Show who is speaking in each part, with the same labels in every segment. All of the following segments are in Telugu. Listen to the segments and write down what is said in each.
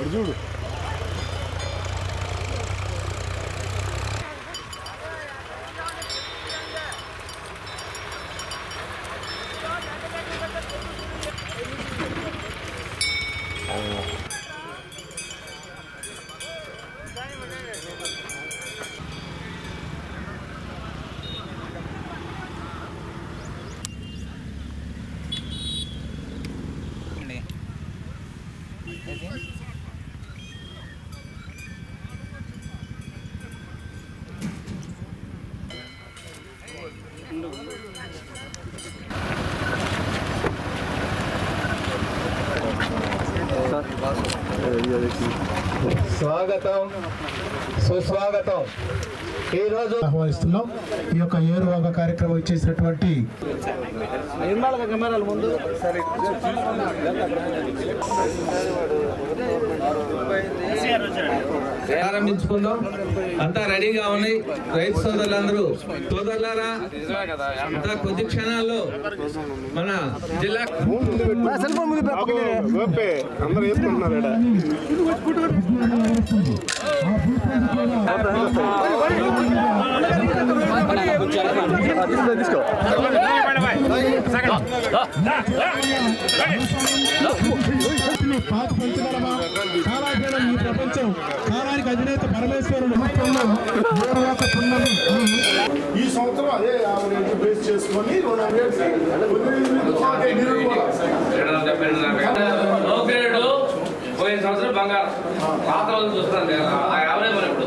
Speaker 1: എടുത്തോളൂ Oh.
Speaker 2: స్వాగతం సుస్వాగతం. ఈరోజు
Speaker 3: ఆహ్వానిస్తున్నాం. ఈ యొక్క ఏరువాగ కార్యక్రమం ఇచ్చేసినటువంటి
Speaker 4: ప్రారంభించుకుందాం. అంతా రెడీగా ఉన్నాయి. రైతు సోదరులందరూ. సోదరులారా అంతా కొద్ది క్షణాల్లో మన జిల్లా
Speaker 1: అందరూ వేసుకుంటున్నారు ఈడ.
Speaker 3: పాత పంచగలమా కాలాగ్రహం ఈ ప్రపంచం కాలానికి అధినేత పరమేశ్వరుడు
Speaker 1: ఈ సంవత్సరం అదే యాభై రేట్లు బేస్ చేసుకొని రెండు వందల
Speaker 4: పోయిన సంవత్సరం బంగారం. పాత రోజులు చూస్తాను నేను. ఆ యాభై మరి ఇప్పుడు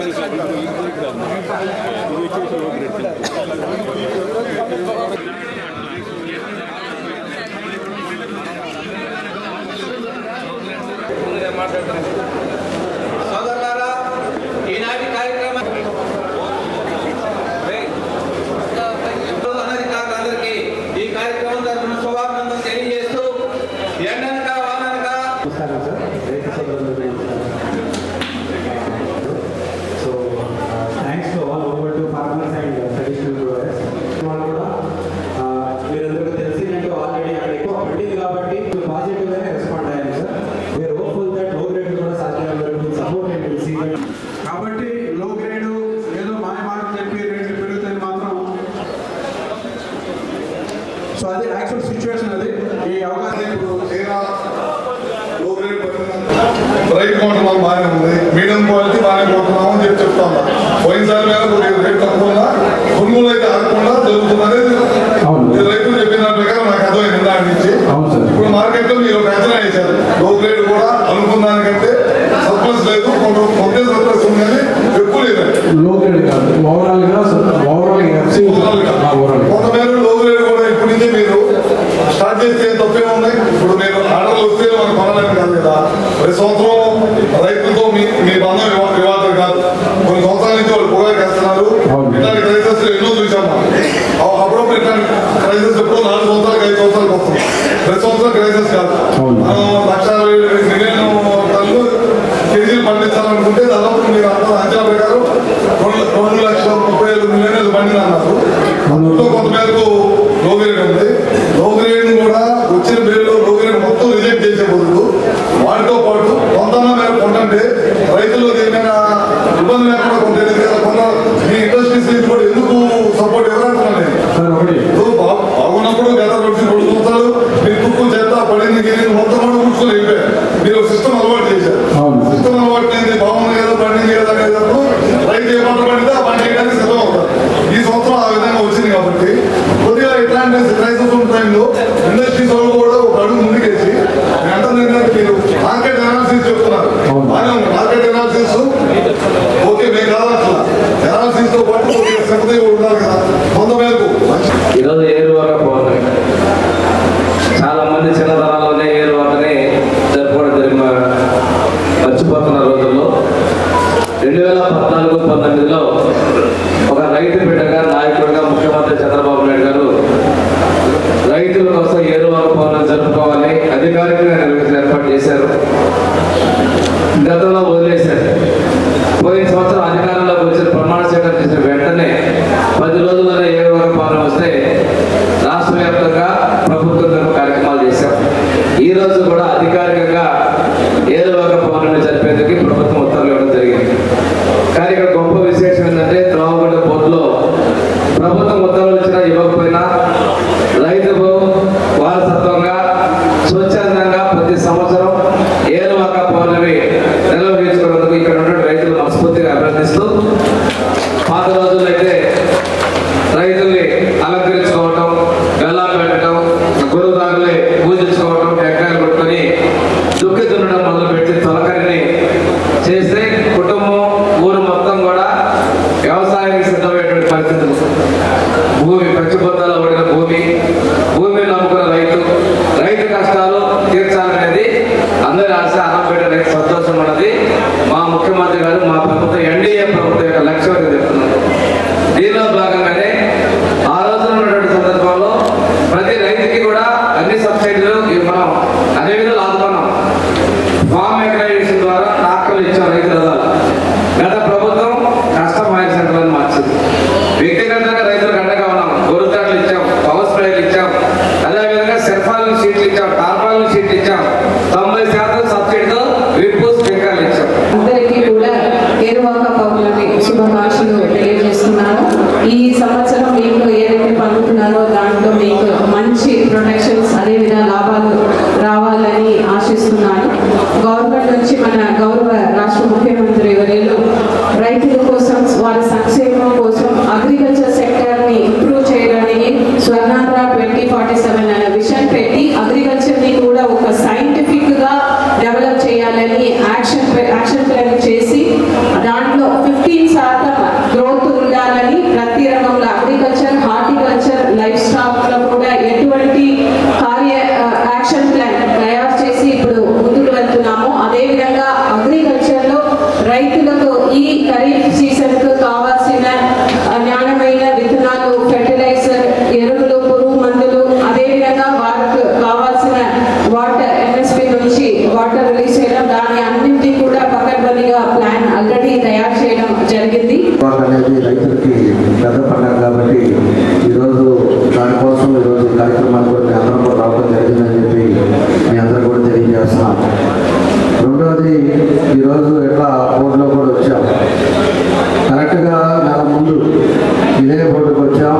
Speaker 4: సోదరులారా
Speaker 5: సో అది యాక్చువల్ సిచ్యువేషన్ అది. ఈ అవకాశం ఇప్పుడు
Speaker 1: తీరా లో గ్రేడ్ రైట్ కొంటున్నాం బాగానే ఉంది. మీడియం క్వాలిటీ బాగానే కొంటున్నాం అని చెప్పి చెప్తా. ఉన్నా పోయినసారి మీద రేట్ తక్కువ ఉన్నా కొనుగోలు అయితే ఆగకుండా జరుగుతుంది అనేది
Speaker 5: అవును.
Speaker 1: ఈ రైతులు చెప్పిన ప్రకారం నాకు అర్థమైంది దాని నుంచి.
Speaker 5: అవును సార్.
Speaker 1: ఇప్పుడు మార్కెట్లో మీరు ఒక అంచనా వేశారు. లో గ్రేడ్ కూడా అనుకున్న దానికంటే సర్ప్లస్ లేదు. కొంత కొంత సర్ప్లస్ ఉంది కానీ ఎక్కువ లేదు సంవత్సరం రైతులతో మీ మీ బంధం వివాదం కాదు. కొన్ని సంవత్సరాల నుంచి వాళ్ళు కూడా
Speaker 5: చేస్తున్నారు
Speaker 1: ఇట్లాంటి క్రైసెస్ ఎన్నో చూసాము అప్పుడప్పుడు ఇట్లాంటి క్రైసెస్ ఎప్పుడు నాలుగు సంవత్సరాలకు ఐదు సంవత్సరాలకు వస్తుంది ప్రతి సంవత్సరం క్రైసెస్ కాదు. లక్ష మిలియన్ టన్ను కేజీలు పండించాలనుకుంటే దాదాపు మీరు అంతా అంచనా ప్రకారం రెండు
Speaker 4: లక్షల ముప్పై ఐదు మిలియన్లు పండిన అన్నారు. అధికారికంగా ఏర్పాటు చేశారు. గతంలో শেষে సంవత్సరం
Speaker 6: ఇదే బోర్డుకు వచ్చాం.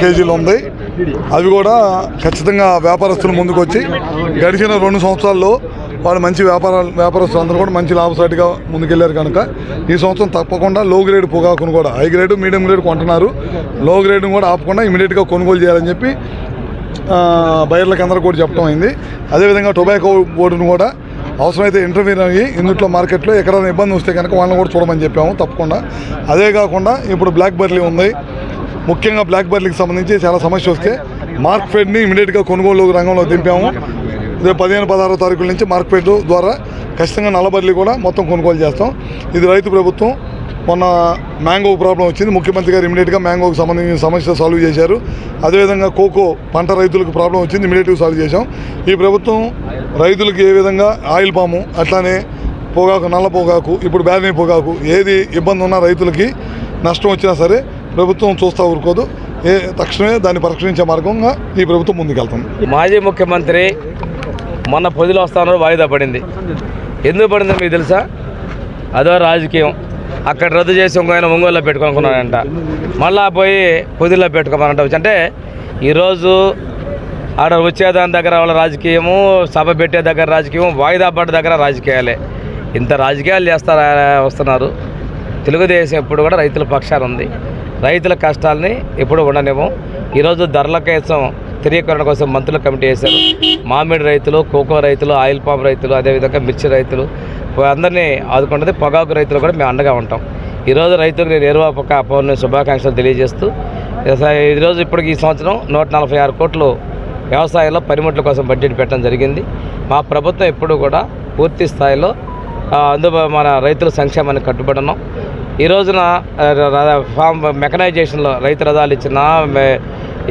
Speaker 1: కేజీలు ఉంది. అవి కూడా ఖచ్చితంగా వ్యాపారస్తులు ముందుకు వచ్చి గడిచిన రెండు సంవత్సరాల్లో వాళ్ళు మంచి వ్యాపార వ్యాపారస్తులు అందరూ కూడా మంచి లాభసాటిగా ముందుకెళ్ళారు కనుక ఈ సంవత్సరం తప్పకుండా లో గ్రేడ్ పొగాకును కూడా హై గ్రేడ్ మీడియం గ్రేడ్ కొంటున్నారు. లో గ్రేడ్ను కూడా ఆపకుండా ఇమీడియట్గా కొనుగోలు చేయాలని చెప్పి బయర్లకు అందరూ కూడా చెప్పడం అయింది. అదేవిధంగా టొబాకో బోర్డును కూడా అవసరమైతే ఇంటర్వ్యూ అయ్యి ఇందుట్లో మార్కెట్లో ఎక్కడైనా ఇబ్బంది వస్తే కనుక వాళ్ళని కూడా చూడమని చెప్పాము తప్పకుండా. అదే కాకుండా ఇప్పుడు బ్లాక్ బర్లీ ఉంది. ముఖ్యంగా బ్లాక్ బర్డ్లకు సంబంధించి చాలా సమస్య వస్తే మార్క్ ఫెడ్ని ఇమీడియట్గా కొనుగోలు రంగంలో దింపాము. రేపు పదిహేను పదహారో తారీఖుల నుంచి మార్క్ ఫెడ్ ద్వారా ఖచ్చితంగా నల్లబర్లీ కూడా మొత్తం కొనుగోలు చేస్తాం. ఇది రైతు ప్రభుత్వం మొన్న మ్యాంగో ప్రాబ్లం వచ్చింది. ముఖ్యమంత్రి గారు ఇమీడియట్గా మ్యాంగోకి సంబంధించిన సమస్య సాల్వ్ చేశారు. అదేవిధంగా కోకో పంట రైతులకు ప్రాబ్లం వచ్చింది. ఇమీడియట్గా సాల్వ్ చేశాం. ఈ ప్రభుత్వం రైతులకు ఏ విధంగా ఆయిల్ పాము అట్లానే పొగాకు నల్ల పొగాకు ఇప్పుడు బ్యాలీ పొగాకు ఏది ఇబ్బంది ఉన్నా రైతులకి నష్టం వచ్చినా సరే ప్రభుత్వం చూస్తూ ఊరుకోదు. ఏ తక్షణమే దాన్ని పరిష్కరించే మార్గంగా ఈ ప్రభుత్వం ముందుకెళ్తుంది.
Speaker 4: మాజీ ముఖ్యమంత్రి మొన్న పొదిలో వస్తానో వాయిదా పడింది. ఎందుకు పడిందో మీకు తెలుసా? అదో రాజకీయం. అక్కడ రద్దు చేసి ఇంకో ఆయన ఒంగోలులో పెట్టుకోనుకున్నాడంట. మళ్ళా పోయి పొదిలో పెట్టుకోమనంట. అంటే ఈరోజు ఆడ వచ్చేదాని దగ్గర వాళ్ళ రాజకీయము సభ పెట్టే దగ్గర రాజకీయం వాయిదా పడ్డ దగ్గర రాజకీయాలే. ఇంత రాజకీయాలు చేస్తారా వస్తున్నారు. తెలుగుదేశం ఎప్పుడు కూడా రైతుల పక్షాన ఉంది. రైతుల కష్టాలని ఎప్పుడు ఉండనివ్వం. ఈరోజు ధరల కోసం స్థిరీకరణ కోసం మంత్రుల కమిటీ వేశారు. మామిడి రైతులు కోకో రైతులు ఆయిల్ పామ్ రైతులు అదేవిధంగా మిర్చి రైతులు అందరినీ ఆదుకుంటుంది. పొగాకు రైతులు కూడా మేము అండగా ఉంటాం. ఈరోజు రైతులకు నేను ఎరువాపక పౌర్ణమి శుభాకాంక్షలు తెలియజేస్తూ ఈరోజు ఇప్పటికి ఈ సంవత్సరం నూట నలభై ఆరు కోట్లు వ్యవసాయంలో పనిముట్ల కోసం బడ్జెట్ పెట్టడం జరిగింది. మా ప్రభుత్వం ఎప్పుడు కూడా పూర్తి స్థాయిలో అందుబా మన రైతుల సంక్షేమాన్ని కట్టుబడినాం ఈ రోజున ఫామ్ మెకనైజేషన్లో రైతు రథాలు ఇచ్చిన మే-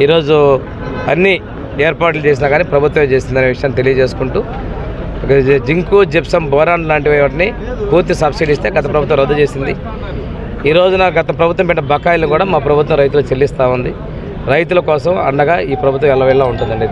Speaker 4: ఈరోజు అన్ని ఏర్పాట్లు చేసినా కానీ ప్రభుత్వమే చేసిందనే విషయాన్ని తెలియజేసుకుంటూ జింకు జిప్సం బోరాన్ లాంటివి వాటిని పూర్తి సబ్సిడీ ఇస్తే గత ప్రభుత్వం రద్దు చేసింది. ఈ రోజున గత ప్రభుత్వం పెట్టిన బకాయిలు కూడా మా ప్రభుత్వం రైతులు చెల్లిస్తూ ఉంది. రైతుల కోసం అండగా ఈ ప్రభుత్వం ఎల్లవేళ ఉంటుందండి